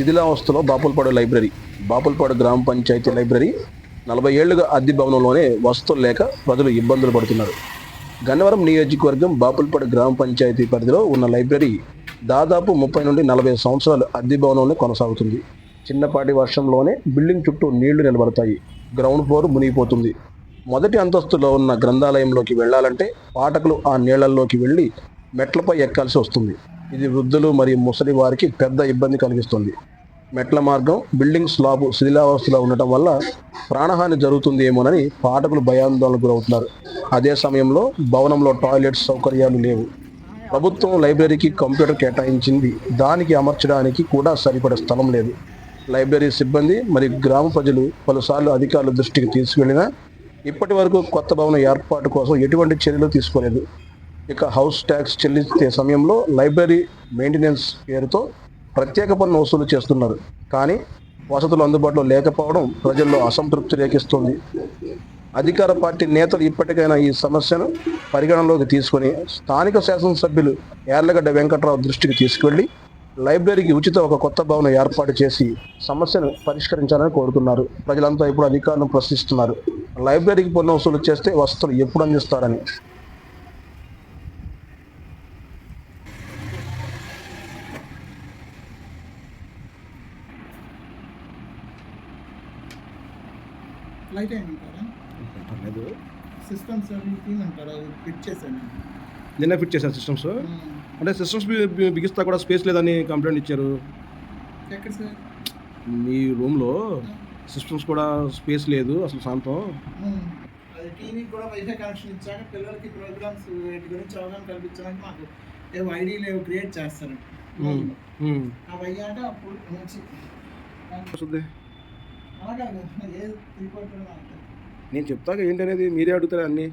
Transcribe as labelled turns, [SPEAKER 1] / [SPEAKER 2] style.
[SPEAKER 1] శిథిలావస్థలో బాపులపాడు లైబ్రరీ బాపులపాడు గ్రామ పంచాయతీ లైబ్రరీ నలభై ఏళ్ళుగా అద్దె భవనంలోనే వస్తువులు లేక ప్రజలు ఇబ్బందులు పడుతున్నారు. గన్నవరం నియోజకవర్గం బాపులపాడు గ్రామ పంచాయతీ పరిధిలో ఉన్న లైబ్రరీ దాదాపు ముప్పై నుండి నలభై సంవత్సరాలు అద్దె భవనంలో కొనసాగుతుంది. చిన్నపాటి వర్షంలోనే బిల్డింగ్ చుట్టూ నీళ్ళు నిలబడతాయి. గ్రౌండ్ ఫ్లోర్ మునిగిపోతుంది. మొదటి అంతస్తులో ఉన్న గ్రంథాలయంలోకి వెళ్ళాలంటే పాఠకులు ఆ నీళ్ళలోకి వెళ్ళి మెట్లపై ఎక్కాల్సి వస్తుంది. ఇది వృద్ధులు మరియు ముసలి వారికి పెద్ద ఇబ్బంది కలిగిస్తుంది. మెట్ల మార్గం బిల్డింగ్ స్లాబ్ శిథిలావస్థలో ఉండటం వల్ల ప్రాణహాని జరుగుతుంది ఏమోనని పాఠకులు భయాందోళనకు గురవుతున్నారు. అదే సమయంలో భవనంలో టాయిలెట్స్ సౌకర్యాలు లేవు. ప్రభుత్వం లైబ్రరీకి కంప్యూటర్ కేటాయించింది. దానికి అమర్చడానికి కూడా సరిపడే స్థలం లేదు. లైబ్రరీ సిబ్బంది మరియు గ్రామ ప్రజలు పలుసార్లు అధికారుల దృష్టికి తీసుకెళ్ళినా ఇప్పటి వరకు కొత్త భవనం ఏర్పాటు కోసం ఎటువంటి చర్యలు తీసుకోలేదు. ఇక హౌస్ ట్యాక్స్ చెల్లించే సమయంలో లైబ్రరీ మెయింటెనెన్స్ పేరుతో ప్రత్యేక పన్ను వసూలు చేస్తున్నారు. కానీ వసతులు అందుబాటులో లేకపోవడం ప్రజల్లో అసంతృప్తి రేకిస్తుంది. అధికార పార్టీ నేతలు ఇప్పటికైనా ఈ సమస్యను పరిగణనలోకి తీసుకొని స్థానిక శాసనసభ్యులు యార్లగడ్డ వెంకట్రావు దృష్టికి తీసుకువెళ్ళి లైబ్రరీకి ఉచిత ఒక కొత్త భవనం ఏర్పాటు చేసి సమస్యను పరిష్కరించాలని కోరుతున్నారు. ప్రజలంతా ఇప్పుడు అధికారులను ప్రశ్నిస్తున్నారు. లైబ్రరీకి పన్ను వసూలు చేస్తే వసతులు ఎప్పుడు అందిస్తారని
[SPEAKER 2] లైట్ ఏమంటారా?
[SPEAKER 3] పర్లేదు
[SPEAKER 2] సిస్టమ్ సర్వీసింగ్ అంటారా? ఫిట్ చేశాను
[SPEAKER 3] నిన్న ఫిట్ చేశారు సిస్టమ్స్ అంటే సిస్టమ్స్ బిగిస్తా కూడా స్పేస్ లేదని కంప్లైంట్ ఇచ్చారు.
[SPEAKER 2] ఎక్కడ సార్?
[SPEAKER 3] మీ రూమ్లో సిస్టమ్స్ కూడా స్పేస్ లేదు అసలు శాంతం.
[SPEAKER 2] అది టీవీకి కూడా వైఫై కనెక్షన్ ఇచ్చాక పిల్లలకి ప్రోగ్రామ్స్ వీటి గురించి అవగాహన కల్పించడానికి మాకు ఏవో ఐడీలు ఏవో క్రియేట్ చేస్తారు. అవి అయ్యాక అప్పుడు నుంచి
[SPEAKER 3] నేను చెప్తాక ఏంటి అనేది మీరే అడుగుతారు అన్నీ?